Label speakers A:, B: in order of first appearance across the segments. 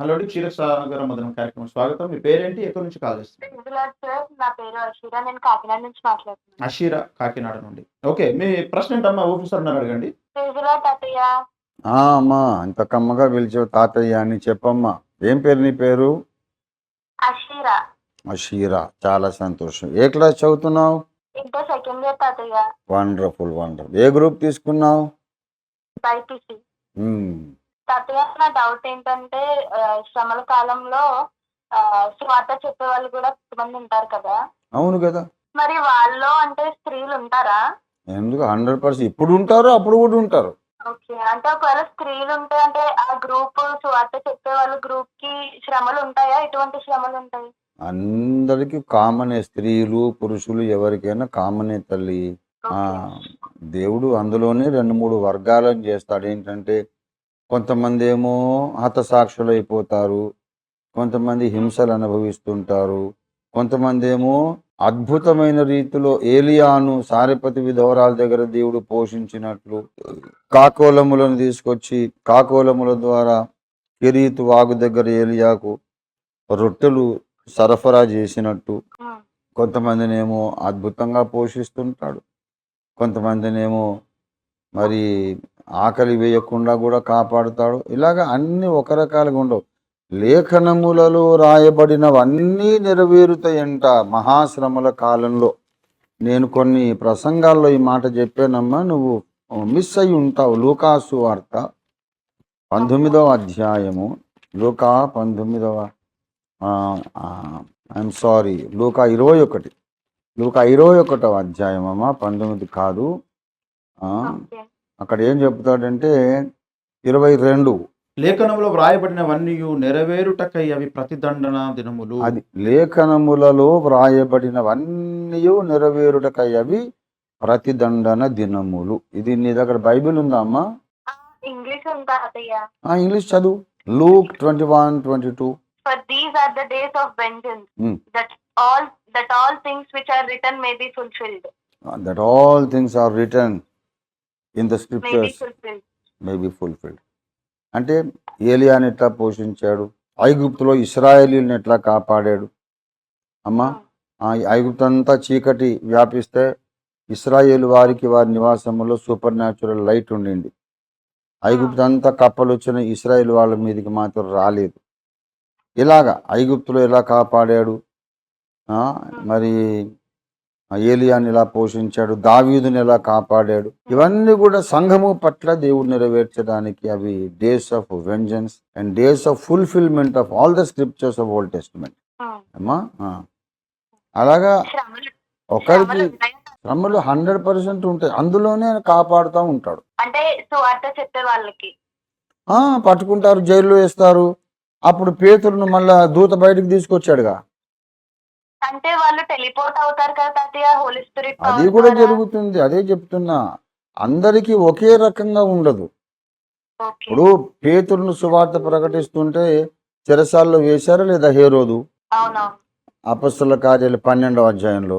A: Hello అండి క్షీరసాగర మదనం కార్యక్రమం స్వాగతం. మీ పేరేంటి? ఎక్కడి నుంచి కాల్ చేస్తారు
B: ఇందులో సార్ నా పేరు అషీరా నేను కాకినాడ
A: నుండి. ఓకే మీ ప్రశ్న ఏంటమ్మా? ఆఫీసర్ ఉన్నారు అడగండి.
B: ఇందులో తాతయ్య.
C: ఆ అమ్మా అంత కమ్మగా పిలిచావు తాతయ్య అని చెప్పమ్మా. ఏం పేరు నీ పేరు?
B: అషీరా
C: అషీరా చాలా సంతోషం. ఏ క్లాస్ చదువుతున్నావు? Wonderful wonderful. ఏ గ్రూప్ తీసుకున్నావు.
B: తాతయ్య నా డౌట్ ఏంటంటే శ్రమల కాలంలో స్వాత చెప్పే వాళ్ళు కూడా కొంతమంది ఉంటారు కదా.
C: అవును కదా.
B: మరి వాళ్ళు అంటే స్త్రీలు ఉంటారా?
C: ఎందుకు? హండ్రెడ్ పర్సెంట్ ఇప్పుడు ఉంటారు అప్పుడు కూడా ఉంటారు.
B: ఓకే. అంటే ఒకవేళ స్త్రీలు ఉంటే అంటే ఆ గ్రూప్ స్వాత చెప్పే వాళ్ళ గ్రూప్కి శ్రమలు ఉంటాయా? ఎటువంటి శ్రమలు ఉంటాయి?
C: అందరికీ కామనే. స్త్రీలు పురుషులు ఎవరికైనా కామనే తల్లి. ఆ, దేవుడు అందులోనే రెండు మూడు వర్గాలను చేస్తాడు. ఏంటంటే కొంతమంది ఏమో హతసాక్షులు అయిపోతారు కొంతమంది హింసలు అనుభవిస్తుంటారు కొంతమంది ఏమో అద్భుతమైన రీతిలో ఏలియాను సారెపతి విధవరాల దగ్గర దేవుడు పోషించినట్లు కాకోలములను తీసుకొచ్చి కాకోలముల ద్వారా కిరీతు వాగు దగ్గర ఏలియాకు రొట్టెలు సరఫరా చేసినట్టు కొంతమందినేమో అద్భుతంగా పోషిస్తుంటాడు. కొంతమందినేమో మరి ఆకలి వేయకుండా కూడా కాపాడుతాడు. ఇలాగ అన్ని ఒక రకాలుగా ఉండవు. లేఖనములలో రాయబడినవన్నీ నెరవేరుతాయంట మహాశ్రమల కాలంలో. నేను కొన్ని ప్రసంగాల్లో ఈ మాట చెప్పానమ్మా నువ్వు మిస్ అయి ఉంటావు. లూకాసు వార్త పంతొమ్మిదవ అధ్యాయము. లూకా పంతొమ్మిదవ ఐఎమ్ సారీ లూకా ఇరవై ఒకటి. లూకా ఇరవై ఒకటవ అధ్యాయం అమ్మ పంతొమ్మిది కాదు అక్కడ ఏం చెప్తాడంటే ఇరవై రెండు.
A: లేఖనంలో వ్రాయబడినవన్నీ నెరవేరుటకై అవి ప్రతిదండన దినములు.
C: అది లేఖనములలో వ్రాయబడినవన్నీ నెరవేరుటకై అవి ప్రతిదండన దినములు. ఇది నీ దగ్గర బైబిల్ ఉందా అమ్మా?
B: ఆ, ఇంగ్లీష్ ఉందా
C: ఇంగ్లీష్ చదువు. Luke twenty one twenty two.
B: For these are the days of vengeance,
C: Hmm.
B: that all that all things which are written may be fulfilled.
C: That all things are written
B: in the
C: scriptures
B: fulfilled.
C: May be fulfilled అంటే ఏలియాని ఎట్లా పోషించాడు? ఐగుప్తులో ఇస్రాయేలీని ఎట్లా కాపాడాడు? అమ్మా ఆ. ఐగుప్తు అంతా చీకటి వ్యాపిస్తే ఇస్రాయేల్ వారికి వారి నివాసంలో సూపర్ న్యాచురల్ లైట్ ఉండింది. ఐగుప్తు అంతా కప్పలు వచ్చిన ఇస్రాయేల్ వాళ్ళ మీదకి మాత్రం రాలేదు. ఇలాగా ఐగుప్తులో ఎలా కాపాడాడు? మరి ఏలియాని ఎలా పోషించాడు దావీదుని ఎలా కాపాడాడు. ఇవన్నీ కూడా సంఘము పట్ల దేవుడు నెరవేర్చడానికి అవి days of vengeance and days of fulfilment of all the scriptures of Old
B: Testament.
C: అమ్మా. అలాగా ఒకరికి
B: శ్రమలు
C: హండ్రెడ్ పర్సెంట్ ఉంటాయి. అందులోనే కాపాడుతూ ఉంటాడు.
B: అంటే సువార్త చెప్పే వాళ్ళకి.
C: ఆ పట్టుకుంటారు జైల్లో వేస్తారు. అప్పుడు పేతులను మళ్ళా దూత బయటకు తీసుకొచ్చాడుగా.
B: అంటే వాళ్ళు టెలిపోర్ట్ అవుతారు కదా తాతయ్య హోలీ స్పిరిట్
C: అది కూడా జరుగుతుంది అదే చెప్తున్నా. అందరికీ ఒకే రకంగా ఉండదు. ఇప్పుడు పేతులను సువార్త ప్రకటిస్తుంటే చెరసాల్లో వేశారా లేదా హేరోదు? అపస్సుల కార్యాలు పన్నెండవ అధ్యాయంలో.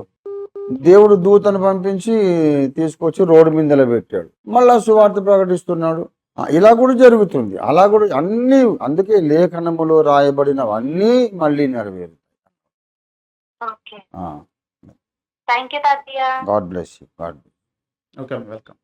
C: దేవుడు దూతను పంపించి తీసుకొచ్చి రోడ్డు మీద నిలబెట్టాడు మళ్ళా సువార్త ప్రకటిస్తున్నాడు. ఇలా కూడా జరుగుతుంది. అలా కూడా అన్ని అందుకే లేఖనములో రాయబడినవన్నీ మళ్ళీ నెరవేరు
B: ఓకే థ్యాంక్ యూ తాతయ్య
C: God bless you God
A: okay welcome